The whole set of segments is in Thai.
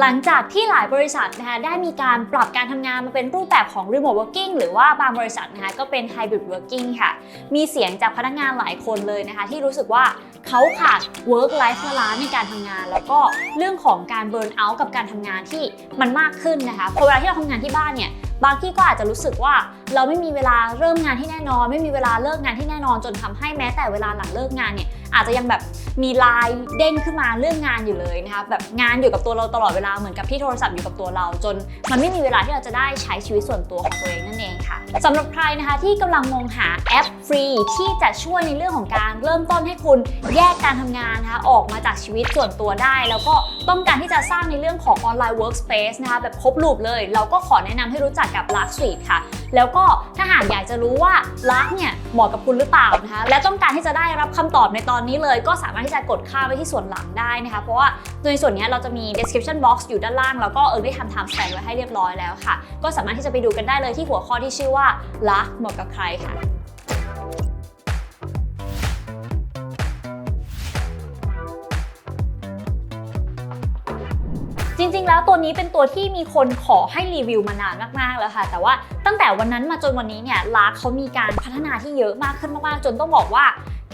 หลังจากที่หลายบริษัทนะคะได้มีการปรับการทำงานมาเป็นรูปแบบของ remote working หรือว่าบางบริษัทนะคะก็เป็น hybrid working ค่ะ มีเสียงจากพนักงานหลายคนเลยนะคะ ที่รู้สึกว่าเขาขาด work life balance ในการทำงาน แล้วก็เรื่องของการ burn out กับการทำงานที่มันมากขึ้นนะคะพอเวลาที่เราทำงานที่บ้านเนี่ยบางที่ก็อาจจะรู้สึกว่าเราไม่มีเวลาเริ่มงานที่แน่นอน ไม่มีเวลาเลิกงานที่แน่นอน จนทำให้แม้แต่เวลาหลังเลิกงานเนี่ยอาจจะยังแบบมีไลน์เด้งขึ้นมาเรื่องงานอยู่เลยนะคะแบบงานอยู่กับตัวเราตลอดเวลาเหมือนกับที่โทรศัพท์อยู่กับตัวเรา จนมันไม่มีเวลาที่เราจะได้ใช้ชีวิตส่วนตัวของตัวเองนั่นเองค่ะสำหรับใครนะคะที่กำลังมองหาแอปฟรีที่จะช่วยในเรื่องของการเริ่มต้นให้คุณแยกการทำงานนะคะออกมาจากชีวิตส่วนตัวได้ แล้วก็ต้องการที่จะสร้างในเรื่องของออนไลน์ workspace นะคะแบบครบรูปเลย เราก็ขอแนะนำให้รู้จักกับ Lark Suite ค่ะ แล้วก็ถ้าหากอยากจะรู้ว่า Lark เนี่ยเหมาะกับคุณหรือเปล่านะคะและต้องการที่จะได้รับคำตอบในตอนนี้เลย ก็สามารถที่จะกดค่าไว้ที่ส่วนหลังได้นะคะเพราะว่าในส่วนนี้เราจะมี description box อยู่ด้านล่าง แล้วก็เออได้ทำ time stamp ไว้ให้เรียบร้อยแล้วค่ะ ก็สามารถที่จะไปดูกันได้เลยที่หัวข้อที่ชื่อว่า Lark เหมาะกับใครค่ะจริงๆ แล้วตัวนี้เป็นตัวที่มีคนขอให้รีวิวมานานมากๆ แล้วค่ะ แต่ว่าตั้งแต่วันนั้นมาจนวันนี้เนี่ยลาร์เขามีการพัฒนาที่เยอะมากขึ้นมากๆ จนต้องบอกว่า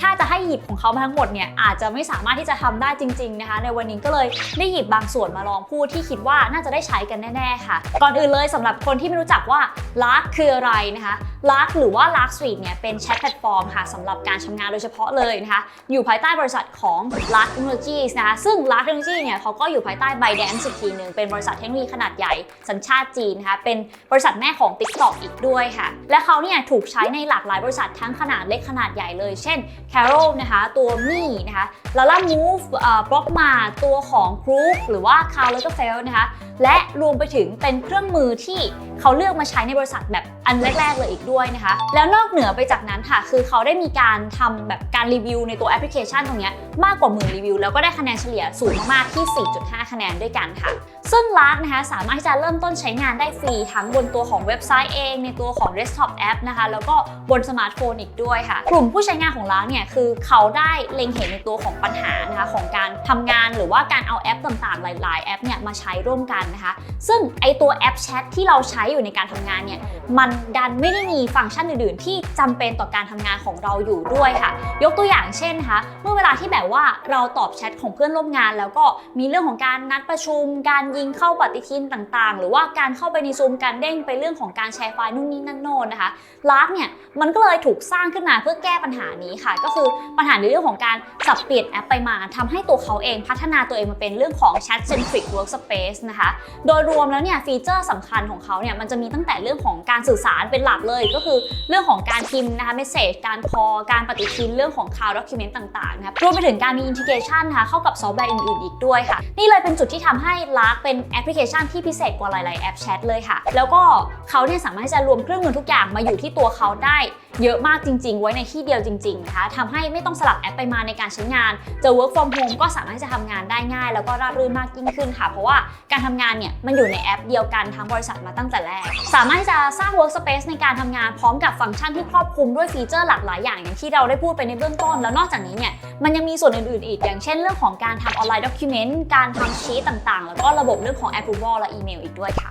ถ้าจะให้หยิบของเขามาทั้งหมดเนี่ยอาจจะไม่สามารถที่จะทำได้จริง ๆนะคะ ในวันนี้ก็เลยได้หยิบบางส่วนมาลองพูดที่คิดว่าน่าจะได้ใช้กันแน่ๆค่ะ ก่อนอื่นเลยสำหรับคนที่ไม่รู้จักว่า Lark คืออะไรนะคะ Lark หรือว่า Lark Suite เนี่ยเป็นแชทแพลตฟอร์มค่ะสำหรับการทำงานโดยเฉพาะเลยนะคะ อยู่ภายใต้บริษัทของ Lark Technologies นะคะซึ่ง Lark Technology เนี่ยเขาก็อยู่ภายใต้ ByteDance อีกทีหนึ่งเป็นบริษัทเทคโนโลยีขนาดใหญ่สัญชาติจีนนะคะเป็นบริษัทแม่ของ TikTok อีกด้วยค่ะ และเขาเนี่ยถูกใช้ในหลากหลายบริษัททั้งขนาดเล็กขนาดใหญ่เลย เช่น Carol นะคะ ตัวมี่นะคะ Lala Move เอ่อ b l o c k m a ตัวของ Group หรือว่า Carl Lagerfeld นะคะ และรวมไปถึงเป็นเครื่องมือที่เขาเลือกมาใช้ในบริษัทแบบอันแรก ๆ เลยอีกด้วยนะคะ แล้วนอกเหนือไปจากนั้นค่ะ คือเขาได้มีการทำแบบการรีวิวในตัวแอปพลิเคชันตรงเนี้ยมากกว่าหมื่นรีวิว แล้วก็ได้คะแนนเฉลี่ยสูงมากๆที่ 4.5 คะแนนด้วยกันค่ะ ซึ่ง Lark นะคะสามารถที่จะเริ่มต้นใช้งานได้ฟรีทั้งบนตัวของเว็บไซต์เอง ในตัวของ desktop app นะคะแล้วก็บนสมาร์ทโฟนอีกด้วยค่ะ กลุ่มผู้ใช้งานของ Lark เนี่ยคือเขาได้เล็งเห็นในตัวของปัญหานะคะของการทำงานหรือว่าการเอาแอปต่างๆ หลาย ๆ แอปเนี่ยมาใช้ร่วมกันนะคะ ซึ่งไอตัวแอปแชทที่เราใช้อยู่ในการทำงานเนี่ยมันดันไม่ได้มีฟังก์ชันอื่น ๆ ที่จำเป็นต่อการทำงานของเราอยู่ด้วยค่ะ ยกตัวอย่างเช่นนะคะเมื่อเวลาที่แบบว่าเราตอบแชทของเพื่อนร่วมงาน แล้วก็มีเรื่องของการนัดประชุม การยิงเข้าปฏิทินต่างๆ หรือว่าการเข้าไปในซูมการเด้งไปเรื่องของการแชร์ไฟล์นู่นนี่นั่นโน่นนะคะลาร์กเนี่ยมันก็เลยถูกสร้างขึ้นมาเพื่อแก้ปัญหานี้ค่ะก็คือปัญหาในเรื่องของการสับเปลี่ยนแอปไปมาทำให้ตัวเขาเองพัฒนาตัวเองมาเป็นเรื่องของ Chat Centric Workspace นะคะ โดยรวมแล้วเนี่ยฟีเจอร์สำคัญของเขาเนี่ยมันจะมีตั้งแต่เรื่องของการสื่อสารเป็นหลักเลย ก็คือเรื่องของการพิมพ์นะคะเมสเซจการคอการปฏิทินเรื่องของข่าวด็อกิเมนต์ต่างๆนะครับรวมไปถึงการมีอินทิเกชันนะคะเข้ากับซอฟต์แวร์อื่นๆอีกด้วยค่ะ นี่เลยเป็นจุดที่ทำให้ Lark เป็นแอปพลิเคชันที่พิเศษกว่าหลายๆแอปแชทเลยค่ะ แล้วก็เขาเนี่ยสามารถจะรวมเครื่องมือทุกอย่างมาอยู่ที่ตัวเขาได้เยอะมากจริง ๆ ไว้ในที่เดียวจริงๆนะคะทำให้ไม่ต้องสลับแอปไปมาในการใช้งานจะ work from home ก็สามารถที่จะทำงานได้ง่าย แล้วก็ราบรื่นมากยิ่งขึ้นค่ะ เพราะว่าการทำงานเนี่ยมันอยู่ในแอปเดียวกันทั้งบริษัทมาตั้งแต่แรก สามารถที่จะสร้าง workspace ในการทำงานพร้อมกับฟังก์ชันที่ครอบคลุมด้วยฟีเจอร์หลากหลายอย่างอย่างที่เราได้พูดไปในเบื้องต้น แล้วนอกจากนี้เนี่ยมันยังมีส่วนอื่นๆอีก อย่างเช่นเรื่องของการทำออนไลน์ด็อกิเมนต์การทำชีตต่างๆ แล้วก็ระบบเรื่องของ approval และอีเมลอีกด้วยค่ะ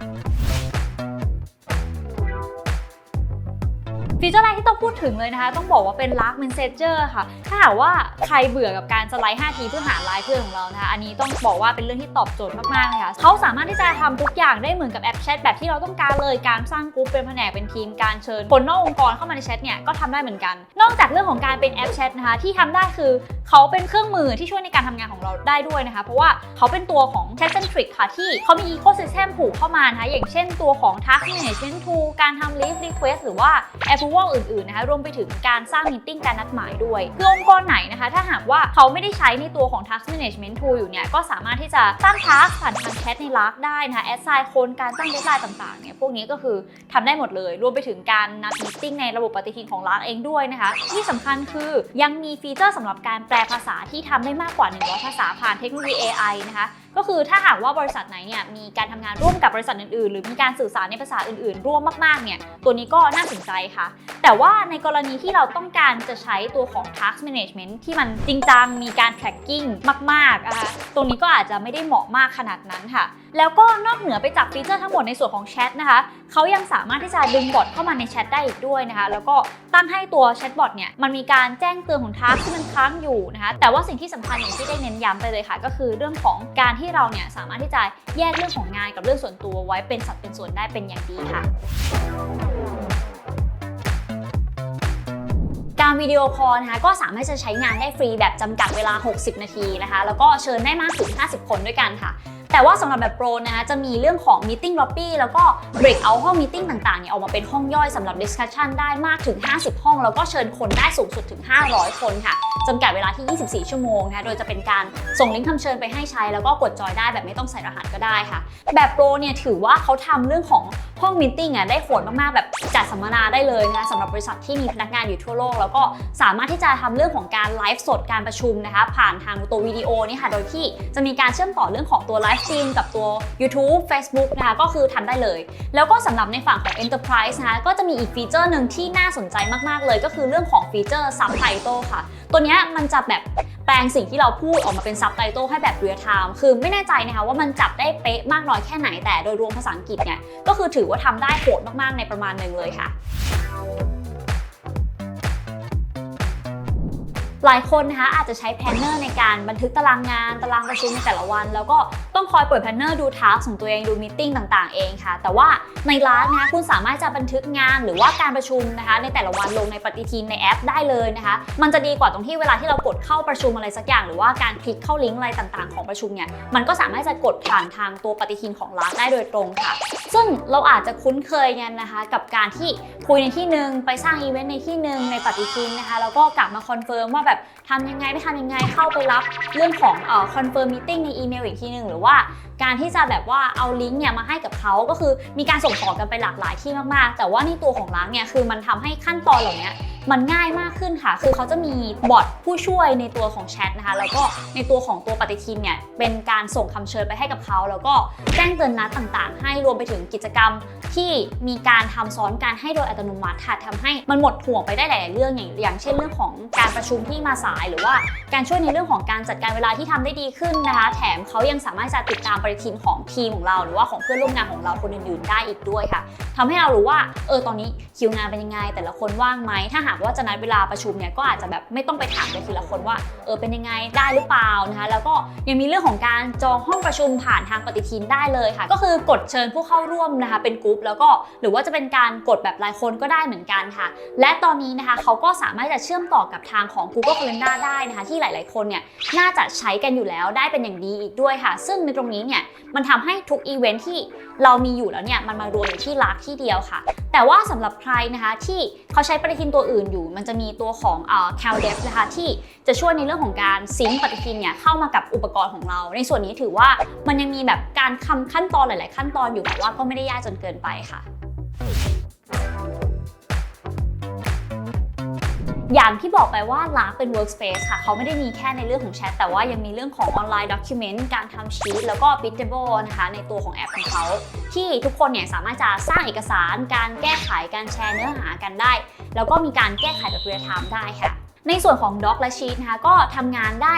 ฟีเจอร์แรกที่ต้องพูดถึงเลยนะคะ ต้องบอกว่าเป็น Lark Messenger ค่ะ ถ้าหากว่าใครเบื่อกับการสไลด์ 5 ทีเพื่อหาไลน์เพื่อนของเรานะคะ อันนี้ต้องบอกว่าเป็นเรื่องที่ตอบโจทย์มากๆเลยค่ะเขาสามารถที่จะทำทุกอย่างได้เหมือนกับแอปแชทแบบที่เราต้องการเลย การสร้างกลุ่มเป็นแผนกเป็นทีม การเชิญคนนอกองค์กรเข้ามาในแชทเนี่ยก็ทำได้เหมือนกัน นอกจากเรื่องของการเป็นแอปแชทนะคะที่ทำได้คือเขาเป็นเครื่องมือที่ช่วยในการทำงานของเราได้ด้วยนะคะ เพราะว่าเขาเป็นตัวของ Chat Centric ค่ะที่เขามี Ecosystem ผูกเข้ามานะคะอย่างเช่นตัวของ Task Management Tool การทำ List Request หรือว่า Approval อื่นๆนะคะรวมไปถึงการสร้างมีติ้งการนัดหมายด้วยคือองค์กรไหนนะคะ ถ้าหากว่าเขาไม่ได้ใช้ในตัวของ Task Management Tool อยู่เนี่ยก็สามารถที่จะสร้าง task ผ่านทางแชทใน Lark ได้นะคะ assign คนการตั้ง deadline ต่างๆเนี่ยพวกนี้ก็คือทำได้หมดเลย รวมไปถึงการนัดมีติ้งในระบบปฏิทินของ Lark เองด้วยนะคะ ที่สำคัญคือยังมีฟีเจอร์สำหรับการแปลภาษาที่ทำได้มากกว่า100ภาษาผ่านเทคโนโลยี AI นะคะ ก็คือถ้าหากว่าบริษัทไหนเนี่ยมีการทำงานร่วมกับบริษัทอื่นๆ หรือมีการสื่อสารในภาษาอื่นๆ ร่วมมากๆเนี่ยตัวนี้ก็น่าสนใจค่ะ แต่ว่าในกรณีที่เราต้องการจะใช้ตัวของ task management ที่มันจริงจังมีการ tracking มากๆนะคะตรงนี้ก็อาจจะไม่ได้เหมาะมากขนาดนั้นค่ะ แล้วก็นอกเหนือไปจากฟีเจอร์ทั้งหมดในส่วนของแชทนะคะเขายังสามารถที่จะดึงบอทเข้ามาในแชทได้อีกด้วยนะคะ แล้วก็ตั้งให้ตัวแชทบอทเนี่ยมันมีการแจ้งเตือนของทักที่มันค้างอยู่นะคะ แต่ว่าสิ่งที่สำคัญอย่างที่ได้เน้นย้ำไปเลยค่ะ ก็คือเรื่องของการที่เราเนี่ยสามารถที่จะแยกเรื่องของงานกับเรื่องส่วนตัวไว้เป็นสัดเป็นส่วนได้เป็นอย่างดีค่ะการวิดีโอคอลนะคะก็สามารถจะใช้งานได้ฟรีแบบจำกัดเวลา 60 นาทีนะคะ แล้วก็เชิญได้มากถึง 50 คนด้วยกันค่ะ แต่ว่าสำหรับแบบโปรนะคะจะมีเรื่องของ Meeting Lobby แล้วก็ Break out ห้อง Meeting ต่างๆเนี่ยออกมาเป็นห้องย่อยสำหรับ Discussion ได้มากถึง 50 ห้อง แล้วก็เชิญคนได้สูงสุดถึง 500 คนค่ะจำกัดเวลาที่ 24 ชั่วโมงนะคะโดยจะเป็นการส่งลิงก์คำเชิญไปให้ใช้ แล้วก็กดจอยได้แบบไม่ต้องใส่รหัสก็ได้ค่ะ แบบโปรเนี่ยถือว่าเขาทำเรื่องของห้องมิทติ้งอะได้โหดมากๆแบบจัดสัมมนาได้เลยนะคะสำหรับบริษัทที่มีพนักงานอยู่ทั่วโลก แล้วก็สามารถที่จะทำเรื่องของการไลฟ์สดการประชุมนะคะผ่านทางตัววิดีโอนี่ค่ะโดยที่จะมีการเชื่อมต่อเรื่องของตัวไลฟ์สตรีมกับตัว YouTube Facebook นะคะก็คือทำได้เลย แล้วก็สำหรับในฝั่งของ Enterprise นะคะก็จะมีอีกฟีเจอร์หนึ่งที่น่าสนใจมากๆเลย ก็คือเรื่องของฟีเจอร์ Subtitle ค่ะ ตัวนี้มันจะแบบแปลงสิ่งที่เราพูดออกมาเป็น Subtitle ให้แบบเรียลไทม์คือไม่แน่ใจนะคะว่ามันจับได้เป๊ะมากน้อยแค่ไหนแต่โดยรวมภาษาอังกฤษเนี่ยก็คือถือว่าทำได้โหดมากๆในประมาณหนึ่งเลยค่ะ หลายคนนะคะอาจจะใช้แพนเนอร์ในการบันทึกตารางงาน ตารางประชุมในแต่ละวัน แล้วก็ต้องคอยเปิดแพนเนอร์ดูทัสของตัวเองดูมติ้งต่างๆเองค่ะ แต่ว่าในร้านนะคะคุณสามารถจะบันทึกงานหรือว่าการประชุมนะคะ ในแต่ละวันลงในปฏิทินในแอปได้เลยนะคะ มันจะดีกว่าตรงที่เวลาที่เรากดเข้าประชุมอะไรสักอย่าง หรือว่าการคลิกเข้าลิงก์อะไรต่างๆของประชุมเนี่ยมันก็สามารถจะกดผ่านทางตัวปฏิทินของร้านได้โดยตรงค่ะ ซึ่งเราอาจจะคุ้นเคยกันนะคะ กับการที่คุยในที่หนึ่งไปสร้างอีเวนต์ในที่หนึ่งในปฏิทินนะคะแล้วก็กลับมาคอนเฟิร์มว่าแบบแบบ ทำยังไงไม่ทำยังไงเข้าไปรับเรื่องของเอ่อคอนเฟิร์มมิ팅ในอีเมลอีกทีหนึ่งหรือว่าการที่จะแบบว่าเอาลิงก์เนี่ยมาให้กับเขาก็คือมีการส่งต่อกันไปหลากหลายที่มากๆ แต่ว่าในตัวของร้านเนี่ยคือมันทำให้ขั้นตอนเหล่านี้มันง่ายมากขึ้นค่ะ คือเขาจะมีบอทผู้ช่วยในตัวของแชทนะคะ แล้วก็ในตัวของตัวปฏิทินเนี่ย เป็นการส่งคำเชิญไปให้กับเขา แล้วก็แจ้งเตือนนัดต่างๆ ให้รวมไปถึงกิจกรรมที่มีการทำซ้อนการให้โดยอัตโนมัติค่ะทำให้มันหมดห่วงไปได้หลาย ๆ เรื่องอย่างอย่างเช่นเรื่องของการประชุมที่มาสายหรือว่าการช่วยในเรื่องของการจัดการเวลาที่ทำได้ดีขึ้นนะคะ แถมเขายังสามารถจะติดตามปฏิทินของทีมของเรา หรือว่าของเพื่อนร่วมงานของเราคนอื่นๆได้อีกด้วยค่ะทำให้เรารู้ว่าเออตอนนี้คิวงานเป็นยังไง แต่ละคนว่างไหมถ้าหากว่าจะนัดเวลาประชุมเนี่ยก็อาจจะแบบไม่ต้องไปถามไปทีละคนว่าเออเป็นยังไงได้หรือเปล่านะคะ แล้วก็ยังมีเรื่องของการจองห้องประชุมผ่านทางปฏิทินได้เลยค่ะ ก็คือกดเชิญผู้เข้าร่วมนะคะ เป็นกลุ่มแล้วก็หรือว่าจะเป็นการกดแบบรายคนก็ได้เหมือนกันค่ะ และตอนนี้นะคะเขาก็สามารถจะเชื่อมต่อกับทางของ Google Calendar ได้นะคะที่หลาย ๆ คนเนี่ยน่าจะใช้กันอยู่แล้วได้เป็นอย่างดีอีกด้วยค่ะ ซึ่งในตรงนี้เนี่ยมันทำให้ทุกอีเวนท์ที่เรามีอยู่แล้วเนี่ยมันมารวมอยู่ที่ลักที่เดียวค่ะ แต่ว่าสำหรับใครนะคะที่เขาใช้ปฏิทินตัวอื่นอยู่ มันจะมีตัวของเอ่อ c a l d e f นะคะที่จะช่วยในเรื่องของการซิงค์ปฏิทินเนี่ยเข้ามากับอุปกรณ์ของเรา ในส่วนนี้ถือว่ามันยังมีแบบการคำขั้นตอนหลาย ๆ ขั้นตอนอยู่แต่ว่าก็ไม่ได้ยากจนเกินไปค่ะ อย่างที่บอกไปว่า Lab เป็น workspace ค่ะ เขาไม่ได้มีแค่ในเรื่องของแชท แต่ว่ายังมีเรื่องของออนไลน์ document การทำชีตแล้วก็ Bidable นะคะในตัวของแอปของเขา ที่ทุกคนเนี่ยสามารถจะสร้างเอกสาร การแก้ไข การแชร์เนื้อหากันได้ แล้วก็มีการแก้ไขแบบเรียลไทม์ได้ค่ะ ในส่วนของ Doc และ Sheet นะคะก็ทำงานได้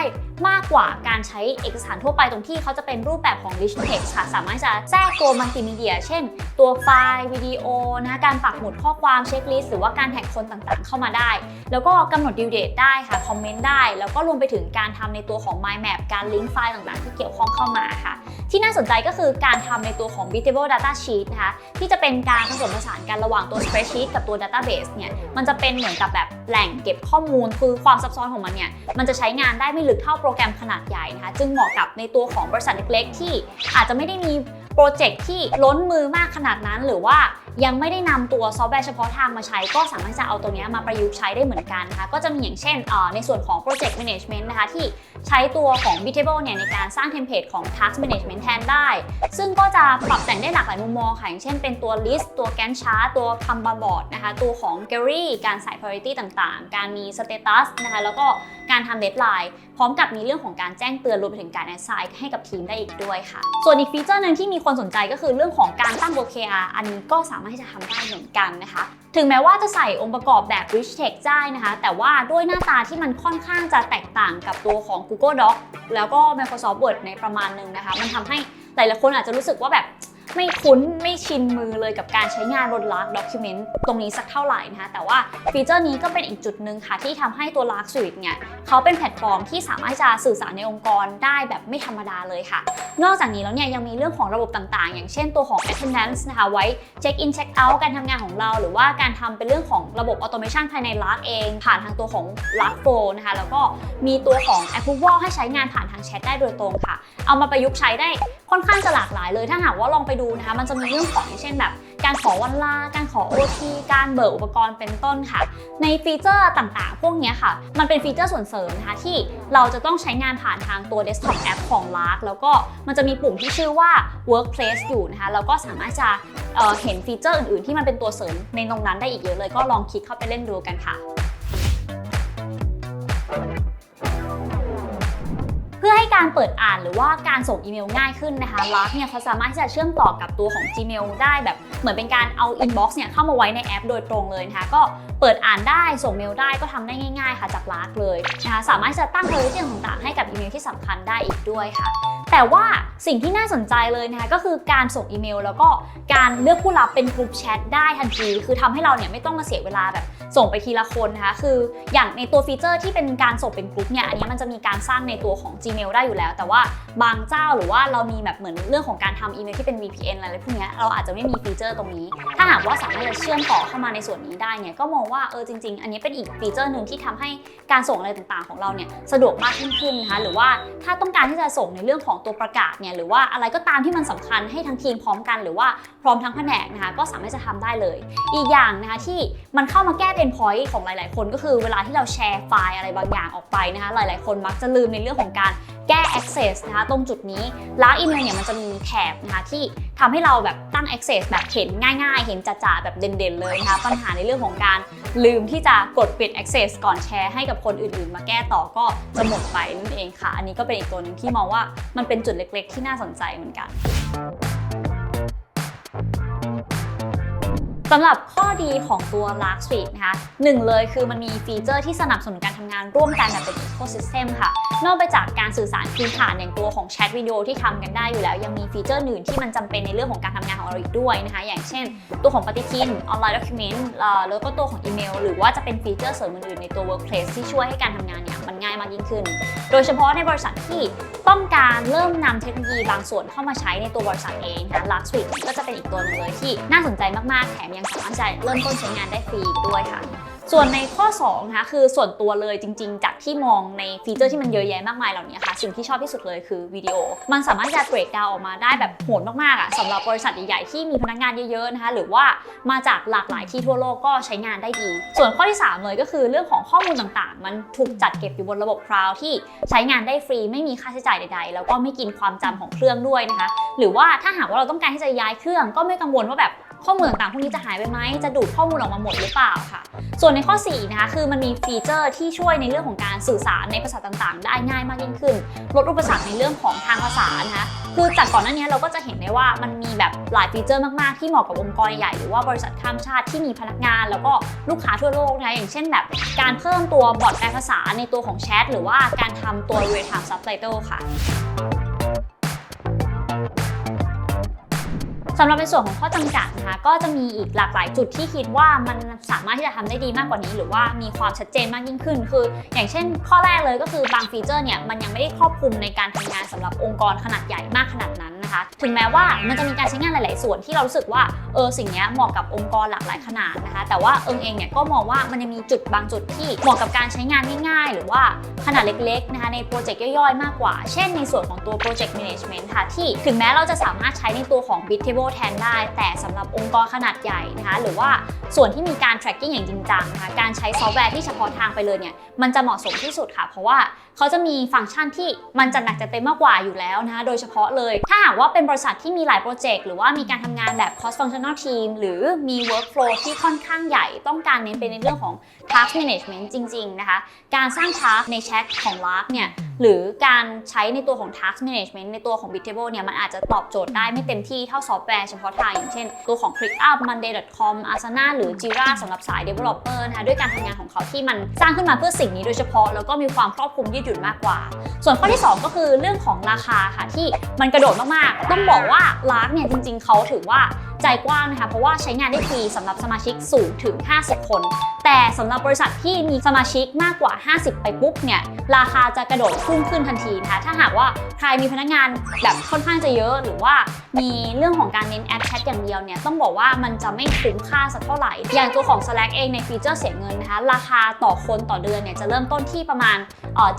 มากกว่าการใช้เอกสารทั่วไปตรงที่เขาจะเป็นรูปแบบของ Rich Text ค่ะ สามารถจะแทรกตัวมัลติมีเดีย เช่น ตัวไฟล์ วิดีโอนะคะการปักหมุดข้อความเช็คลิสต์หรือว่าการแท็กคนต่างๆ เข้ามาได้ แล้วก็กำหนด due date ได้ค่ะ คอมเมนต์ได้ แล้วก็รวมไปถึงการทำในตัวของ Mind Map การลิงก์ไฟล์ต่างๆ ที่เกี่ยวข้องเข้ามาค่ะ ที่น่าสนใจก็คือการทำในตัวของ Bitable Data Sheet นะคะที่จะเป็นการผสมผสานกันระหว่างตัว Spreadsheet กับตัว Database เนี่ยมันจะเป็นเหมือนกับแบบแหล่งเก็บข้อมูลคือความซับซ้อนของมันเนี่ย มันจะใช้งานได้ไม่ลึกเท่าโปรแกรมขนาดใหญ่นะคะ จึงเหมาะกับในตัวของบริษัทเล็กๆ ที่อาจจะไม่ได้มีโปรเจกต์ที่ล้นมือมากขนาดนั้นหรือว่า ยังไม่ได้นำตัวซอฟต์แวร์เฉพาะทางมาใช้ ก็สามารถจะเอาตัวนี้มาประยุกต์ใช้ได้เหมือนกันนะคะ ก็จะมีอย่างเช่นในส่วนของ Project Management นะคะ ที่ใช้ตัวของ Bitable เนี่ยในการสร้างเทมเพลตของ Task Management แทนได้ ซึ่งก็จะปรับแต่งได้หลากหลายมุมมองค่ะ อย่างเช่นเป็นตัว List ตัว Gantt chart ตัว Kanban board นะคะ ตัวของ Gallery การใส่ priority ต่างๆ การมี status นะคะ แล้วก็การทำ deadline พร้อมกับมีเรื่องของการแจ้งเตือนรวมไปถึงการ assign ให้กับทีมได้อีกด้วยค่ะ ส่วนอีกฟีเจอร์หนึ่งที่มีคนสนใจก็คือเรื่องของการตั้ง OKR อันนี้ก็สามารถที่จะทำได้เหมือนกันนะคะ ถึงแม้ว่าจะใส่องค์ประกอบแบบ Rich Text ได้นะคะ แต่ว่าด้วยหน้าตาที่มันค่อนข้างจะแตกต่างกับตัวของ Google Doc แล้วก็ Microsoft Word ในประมาณหนึ่งนะคะ มันทำให้หลายๆคนอาจจะรู้สึกว่าแบบ ไม่คุ้นไม่ชินมือเลยกับการใช้งานบน Lark Document ตรงนี้สักเท่าไหร่นะคะแต่ว่าฟีเจอร์นี้ก็เป็นอีกจุดหนึ่งค่ะ ที่ทำให้ตัว Lark Suite เนี่ยเขาเป็นแพลตฟอร์มที่สามารถจะสื่อสารในองค์กรได้แบบไม่ธรรมดาเลยค่ะ นอกจากนี้แล้วเนี่ยยังมีเรื่องของระบบต่างๆ อย่างเช่นตัวของ attendance นะคะไว้ check in check out การทำงานของเรา หรือว่าการทำเป็นเรื่องของระบบ automation ภายใน Lark เอง ผ่านทางตัวของ Lark Flow นะคะแล้วก็มีตัวของ approval ให้ใช้งานผ่านทางแชทได้โดยตรงค่ะ เอามาประยุกต์ใช้ได้ ค่อนข้างจะหลากหลายเลยถ้าหากว่าลองไปดูนะคะ มันจะมีเรื่องของอย่เช่นแบบ การขอวันลา การขอ OT การเบิกอุปกรณ์เป็นต้นค่ะ ในฟีเจอร์ต่างๆ พวกนี้ค่ะ มันเป็นฟีเจอร์ส่วนเสริมนะคะที่เราจะต้องใช้งานผ่านทางตัว desktop app ของ Lark แล้วก็มันจะมีปุ่มที่ชื่อว่า workplace อยู่นะคะแล้วก็สามารถจะเเห็นฟีเจอร์อื่นๆ ที่มันเป็นตัวเสริมในตรงนั้นได้อีกเยอะเลย ก็ลองคลิกเข้าไปเล่นดูกันค่ะ การเปิดอ่านหรือว่าการส่งอีเมลง่ายขึ้นนะคะ Lark เนี่ยเขาสามารถที่จะเชื่อมต่อกับตัวของ Gmail ได้แบบเหมือนเป็นการเอา inbox เนี่ยเข้ามาไว้ในแอปโดยตรงเลยนะคะก็ เปิดอ่านได้ ส่งเมลได้ก็ทำได้ง่าย ๆ ค่ะจาก Lark เลยนะคะสามารถจะตั้ง priority ต่างๆ ให้กับอีเมลที่สำคัญได้อีกด้วยค่ะ แต่ว่าสิ่งที่น่าสนใจเลยนะคะก็คือการส่งอีเมล แล้วก็การเลือกผู้รับเป็นกลุ่มแชทได้ทันที คือทำให้เราเนี่ยไม่ต้องมาเสียเวลาแบบส่งไปทีละคนนะคะคืออย่างในตัวฟีเจอร์ที่เป็นการส่งเป็นกลุ่มเนี่ยอันนี้มันจะมีการสร้างในตัวของ Gmail ได้อยู่แล้ว แต่ว่าบางเจ้าหรือว่าเรามีแบบเหมือนเรื่องของการทำอีเมลที่เป็น VPN อะไรพวกนี้เราอาจจะไม่มีฟีเจอร์ตรงนี้ ถ้าหากว่าสามารถจะเชื่อมต่อเข้ามาในส่วนนี้ได้เนี่ยก็มองว่าว่าเออจริง ๆ อันนี้เป็นอีกฟีเจอร์หนึ่งที่ทำให้การส่งอะไรต่างๆ ของเราเนี่ยสะดวกมากยิ่งขึ้นนะคะหรือว่าถ้าต้องการที่จะส่งในเรื่องของตัวประกาศเนี่ยหรือว่าอะไรก็ตามที่มันสำคัญให้ทั้งทีมพร้อมกัน หรือว่าพร้อมทั้งแผนกนะคะก็สามารถจะทำได้เลย อีกอย่างนะคะที่มันเข้ามาแก้เป็นพอยต์ของหลาย ๆ คนก็คือเวลาที่เราแชร์ไฟล์อะไรบางอย่างออกไปนะคะหลาย ๆ คนมักจะลืมในเรื่องของการแก้ access นะคะตรงจุดนี้ล้าอีเมลเนี่ยมันจะมีแถบนะคะที่ ทำให้เราแบบตั้ง access แบบเห็นง่าย ๆ เห็นจ่าๆแบบเด่นๆ เลยนะคะปัญหาในเรื่องของการลืมที่จะกดปิด access ก่อนแชร์ให้กับคนอื่นๆ มาแก้ต่อก็จะหมดไปนั่นเองค่ะ อันนี้ก็เป็นอีกตัวหนึงที่มองว่ามันเป็นจุดเล็กๆ ที่น่าสนใจเหมือนกัน สำหรับข้อดีของตัว Lark Suite นะคะหนึ่งเลยคือมันมีฟีเจอร์ที่สนับสนุนการทำงานร่วมกันแบบเป็น ecosystem ค่ะ นอกไปจากการสื่อสารพื้นฐานอย่างตัวของแชทวิดีโอที่ทำกันได้อยู่แล้ว ยังมีฟีเจอร์อื่นที่มันจำเป็นในเรื่องของการทำงานของเราอีกด้วยนะคะ อย่างเช่น ตัวของปฏิทินออนไลน์ด็อกิเมนต์แล้วก็ตัวของอีเมล หรือว่าจะเป็นฟีเจอร์เสริมอื่นๆในตัว workplace ที่ช่วยให้การทำงานเนี่ยมันง่ายมากยิ่งขึ้น โดยเฉพาะในบริษัทที่ต้องการเริ่มนำเทคโนโลยีบางส่วนเข้ามาใช้ในตัวบริษัทเองนะคะ Lark Suite ก็จะเป็นอีกตัวนึงเลยที่น่าสนใจมากๆแถมยังสามารถจะเริ่มต้นใช้งานได้ฟรีด้วยค่ะ ส่วนในข้อ2นะคะคือส่วนตัวเลยจริง ๆ จากที่มองในฟีเจอร์ที่มันเยอะแยะมากมายเหล่านี้ค่ะ สิ่งที่ชอบที่สุดเลยคือวิดีโอ มันสามารถจะเบรกดาวออกมาได้แบบโหดมากๆอะสำหรับบริษัทใหญ่ๆที่มีพนักงานเยอะๆนะคะหรือว่ามาจากหลากหลายที่ทั่วโลกก็ใช้งานได้ดี ส่วนข้อที่ 3 เลยก็คือเรื่องของข้อมูลต่างๆ มันถูกจัดเก็บอยู่บนระบบคลาวด์ที่ใช้งานได้ฟรีไม่มีค่าใช้จ่ายใด ๆ แล้วก็ไม่กินความจำของเครื่องด้วยนะคะ หรือว่าถ้าหากว่าเราต้องการที่จะย้ายเครื่องก็ไม่กังวลว่าแบบ ข้อมูลต่างๆพวกนี้จะหายไปไหมจะดูดข้อมูลออกมาหมดหรือเปล่าค่ะ ส่วนในข้อ4นะคะคือมันมีฟีเจอร์ที่ช่วยในเรื่องของการสื่อสารในภาษาต่างๆ ได้ง่ายมากยิ่งขึ้น ลดอุปสรรคในเรื่องของทางภาษานะคะคือจากก่อนหน้านี้เราก็จะเห็นได้ว่ามันมีแบบหลายฟีเจอร์มากๆ ที่เหมาะกับองค์กรใหญ่หรือว่าบริษัทข้ามชาติที่มีพนักงาน แล้วก็ลูกค้าทั่วโลกนะอย่างเช่นแบบการเพิ่มตัวบอทแปลภาษาในตัวของแชทหรือว่าการทำตัว real time subtitle ค่ะ สำหรับในส่วนของข้อจำกัดนะคะก็จะมีอีกหลากหลายจุดที่คิดว่ามันสามารถที่จะทำได้ดีมากกว่านี้ หรือว่ามีความชัดเจนมากยิ่งขึ้น คือ อย่างเช่น ข้อแรกเลยก็คือบางฟีเจอร์เนี่ยมันยังไม่ได้ครอบคลุมในการทำงานสำหรับองค์กรขนาดใหญ่มากขนาดนั้น นะคะ ถึงแม้ว่ามันจะมีการใช้งานหลาย ๆ ส่วนที่เรารู้สึกว่าเออสิ่งนี้เหมาะกับองค์กรหลากหลายขนาดนะคะ แต่ว่าเอิงเองเนี่ยก็มองว่ามันยังมีจุดบางจุดที่เหมาะกับการใช้งานง่ายๆ หรือว่าขนาดเล็ก ๆ นะคะในโปรเจกต์ย่อย ๆ มากกว่า เช่นในส่วนของตัว Project Management ค่ะ ที่ถึงแม้เราจะสามารถใช้ในตัวของ Bittable แทนได้ แต่สำหรับองค์กรขนาดใหญ่นะคะหรือว่าส่วนที่มีการ tracking อย่างจริงจังนะคะการใช้ซอฟต์แวร์ที่เฉพาะทางไปเลยเนี่ยมันจะเหมาะสมที่สุดค่ะ เพราะว่าเขาจะมีฟังก์ชันที่มันจะหนักจะเต็มมากกว่าอยู่แล้วนะคะโดยเฉพาะเลยถ้าหากว่าเป็นบริษัทที่มีหลายโปรเจกต์หรือว่ามีการทำงานแบบ cross functional team หรือมี workflow ที่ค่อนข้างใหญ่ต้องการเน้นไปในเรื่องของ task management จริง ๆ นะคะ การสร้าง task ในแชทของ Lark เนี่ยหรือการใช้ในตัวของ task management ในตัวของ Bittable เนี่ยมันอาจจะตอบโจทย์ได้ไม่เต็มที่เท่าซอฟต์แวร์เฉพาะทางอย่างเช่น ตัวของ ClickUp Monday.com Asana หรือ Jira สำหรับสาย developer นะคะด้วยการทำงานของเขาที่มันสร้างขึ้นมาเพื่อสิ่งนี้โดยเฉพาะ แล้วก็มีความครอบคลุมยืดหยุ่นมากกว่า ส่วนข้อที่ 2 ก็คือเรื่องของราคาค่ะที่มันกระโดดมากๆ ต้องบอกว่า Lark เนี่ยจริง ๆเขาถือว่าใจกว้างนะคะ เพราะว่าใช้งานได้ฟรีสำหรับสมาชิกสูงถึง 50 คน แต่สำหรับบริษัทที่มีสมาชิกมากกว่า 50 ไปปุ๊บเนี่ยราคาจะกระโดดพุ่งขึ้นทันทีนะคะถ้าหากว่าใครมีพนักงานแบบค่อนข้างจะเยอะหรือว่า มีเรื่องของการเน้นแอดแชทอย่างเดียวเนี่ยต้องบอกว่ามันจะไม่คุ้มค่าสักเท่าไหร่ อย่างตัวของ Slack เองในฟีเจอร์เสียเงินนะคะราคาต่อคนต่อเดือนเนี่ยจะเริ่มต้นที่ประมาณเอ่อ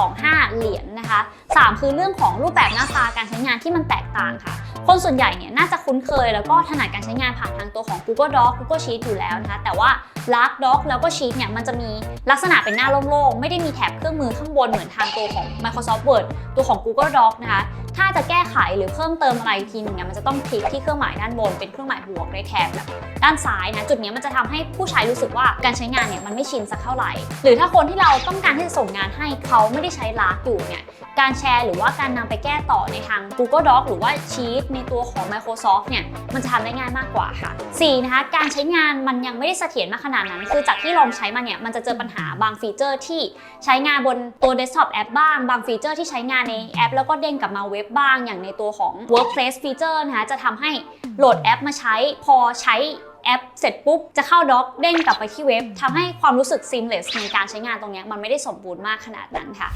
7.25 เหรียญนะคะ 3 คือเรื่องของรูปแบบหน้าตาการใช้งานที่มันแตกต่างค่ะ คนส่วนใหญ่เนี่ยน่าจะคุ้นเคยแล้วก็ถนัดการใช้งานผ่านทางตัวของ Google Doc Google Sheet อยู่แล้วนะคะ แต่ว่า Lark Doc แล้วก็ Sheet เนี่ยมันจะมีลักษณะเป็นหน้าโล่งๆ ไม่ได้มีแถบเครื่องมือข้างบนเหมือนทางตัวของ Microsoft Word ตัวของ Google Doc นะคะ ถ้าจะแก้ไขหรือเพิ่มเติมอะไรทีหนึงเนี่ยมันจะต้องคลิกที่เครื่องหมายด้านบนเป็นเครื่องหมายบวกในแถบแบบด้านซ้ายนะจุดนี้มันจะทำให้ผู้ใช้รู้สึกว่าการใช้งานเนี่ยมันไม่ชินสักเท่าไหร่ หรือถ้าคนที่เราต้องการที่จะส่งงานให้เขาไม่ได้ใช้ Lark อยู่เนี่ยการแชร์หรือว่าการนำไปแก้ต่อในทาง Google Doc หรือว่า Sheet ในตัวของ Microsoft เนี่ยมันจะทำได้ง่ายมากกว่าค่ะ 4. นะคะการใช้งานมันยังไม่ได้เสถียรมากขนาดนั้น คือจากที่ลองใช้มาเนี่ยมันจะเจอปัญหาบางฟีเจอร์ที่ใช้งานบนตัว desktop แอปบ้าง บางฟีเจอร์ที่ใช้งานในแอป แล้วก็เด้งกลับมาเว็บบ้างอย่างในตัวของ Workplace feature นะคะจะทำให้โหลดแอปมาใช้ พอใช้แอปเสร็จปุ๊บ จะเข้าด็อกเด้งกลับไปที่เว็บทำให้ความรู้สึก seamless ในการใช้งานตรงนี้มันไม่ได้สมบูรณ์มากขนาดนั้นค่ะ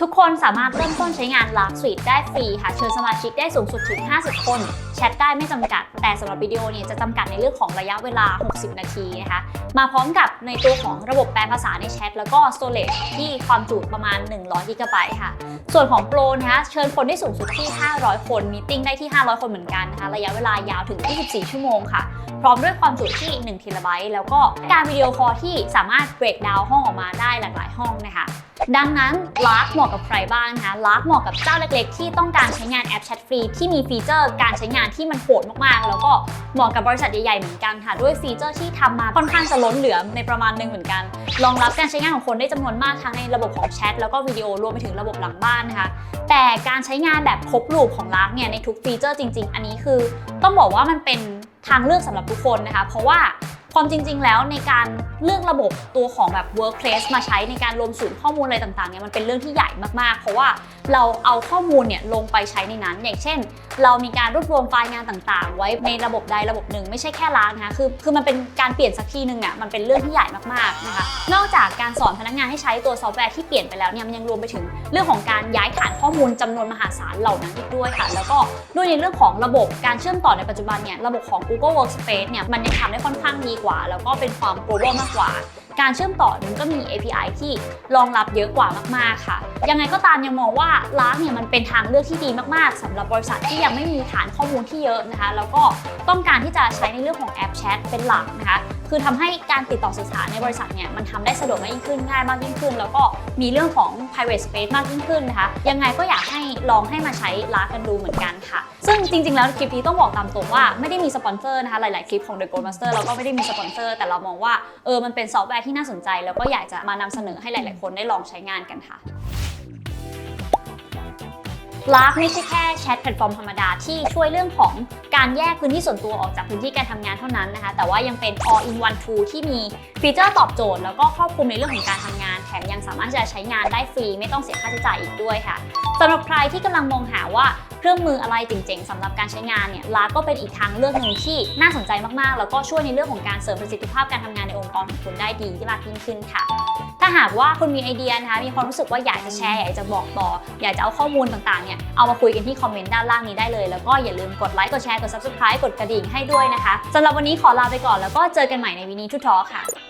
ทุกคนสามารถเริ่มต้นใช้งาน Lark Suite ได้ฟรีค่ะเชิญสมาชิกได้สูงสุดถึง 50 คน แชทได้ไม่จำกัด แต่สำหรับวิดีโอเนี่ยจะจำกัดในเรื่องของระยะเวลา 60 นาทีนะคะ มาพร้อมกับในตัวของระบบแปลภาษาในแชท แล้วก็ storage ที่ความจุประมาณ 100 g b ค่ะ ส่วนของโปรนะคะเชิญคนได้สูงสุดที่ 500 คนมีติ้งได้ที่ 500 คนเหมือนกันนะคะระยะเวลายาวถึง 24 ชั่วโมงค่ะ พร้อมด้วยความจุที่1 t b แล้วก็การวิดีโอคอลที่สามารถ break down ห้องออกมาได้หลากหลายห้องนะคะดังนั้น Lark เหมาะกับใครบ้างนะคะ Lark เหมาะกับเจ้าเล็กๆ ที่ต้องการใช้งานแอปแชทฟรีที่มีฟีเจอร์การใช้งานที่มันโหดมากๆ แล้วก็เหมาะกับบริษัทใหญ่ๆเหมือนกันค่ะ ด้วยฟีเจอร์ที่ทำมาค่อนข้างจะล้นเหลือในประมาณหนึ่งเหมือนกัน รองรับการใช้งานของคนได้จำนวนมากทั้งในระบบของแชทแล้วก็วิดีโอรวมไปถึงระบบหลังบ้านนะคะ แต่การใช้งานแบบครบรูปของ Lark เนี่ยในทุกฟีเจอร์จริง ๆ อันนี้คือ ต้องบอกว่ามันเป็น ทางเลือกสำหรับทุกคนนะคะ เพราะว่า ความจริง ๆ แล้วในการเลือกระบบตัวของแบบ workplace มาใช้ในการรวมศูนย์ข้อมูลอะไรต่างๆเนี่ยมันเป็นเรื่องที่ใหญ่มากๆ เพราะว่าเราเอาข้อมูลเนี่ยลงไปใช้ในนั้น อย่างเช่น เรามีการรวบรวมไฟล์งานต่างๆ ไว้ในระบบใดระบบหนึ่ง ไม่ใช่แค่ล้างนะคะคือคือมันเป็นการเปลี่ยนสักทีหนึ่งอะมันเป็นเรื่องที่ใหญ่มากๆนะคะนอกจากการสอนพนักงานให้ใช้ตัวซอฟต์แวร์ที่เปลี่ยนไปแล้วเนี่ยมันยังรวมไปถึงเรื่องของการย้ายฐานข้อมูลจำนวนมหาศาลเหล่านั้นอีกด้วยค่ะ แล้วก็ด้วยในเรื่องของระบบการเชื่อมต่อในปัจจุบันเนี่ยระบบของ Google Workspace เนี่ยมันยังทำได้ค่อนข้างดีกว่า แล้วก็เป็นความ global มากกว่า การเชื่อมต่อมันก็มี API ที่รองรับเยอะกว่ามากๆค่ะ ยังไงก็ตามยังมองว่า Lark เนี่ยมันเป็นทางเลือกที่ดีมากๆสำหรับบริษัทที่ยังไม่มีฐานข้อมูลที่เยอะนะคะ แล้วก็ต้องการที่จะใช้ในเรื่องของแอปแชทเป็นหลักนะคะ คือทำให้การติดต่อสื่อสารในบริษัทเนี่ยมันทำได้สะดวกมากยิ่งขึ้นง่ายมากยิ่งขึ้น แล้วก็มีเรื่องของ private space มากยิ่งขึ้นนะคะ ยังไงก็อยากให้ลองให้มาใช้ Lark กันดูเหมือนกันค่ะซึ่งจริงๆ แล้วคลิปนี้ต้องบอกตามตรงว่าไม่ได้มีสปอนเซอร์นะคะหลายๆ คลิปของ The Gold Master เราก็ไม่ได้มีสปอนเซอร์ แต่เรามองว่าเออมันเป็นซอฟต์แวร์ที่น่าสนใจ แล้วก็อยากจะมานำเสนอให้หลาย ๆ คนได้ลองใช้งานกันค่ะ Lark ไม่ใช่แค่แชทแพลตฟอร์มธรรมดาที่ช่วยเรื่องของการแยกพื้นที่ส่วนตัวออกจากพื้นที่การทำงานเท่านั้นนะคะ แต่ว่ายังเป็น all in one tool ที่มีฟีเจอร์ตอบโจทย์แล้วก็ครอบคลุมในเรื่องของการทำงาน แถมยังสามารถจะใช้งานได้ฟรี ไม่ต้องเสียค่าใช้จ่ายอีกด้วยค่ะสำหรับใครที่กำลังมองหาว่าเครื่องมืออะไรเจ๋งๆสำหรับการใช้งานเนี่ย Lark ก็เป็นอีกทางเลือกหนึ่งที่น่าสนใจมากๆ แล้วก็ช่วยในเรื่องของการเสริมประสิทธิภาพการทำงานในองค์กรของคุณได้ดีที่มากยิ่งขึ้นค่ะ ถ้าหากว่าคุณมีไอเดียนะคะ มีความรู้สึกว่าอยากจะแชร์ อยากจะบอกต่อ อยากจะเอาข้อมูลต่างๆ เนี่ย เอามาคุยกันที่คอมเมนต์ด้านล่างนี้ได้เลย แล้วก็อย่าลืมกดไลค์ กดแชร์ กด subscribe กดกระดิ่งให้ด้วยนะคะสำหรับวันนี้ขอลาไปก่อน แล้วก็เจอกันใหม่ในวินีทุทอค่ะ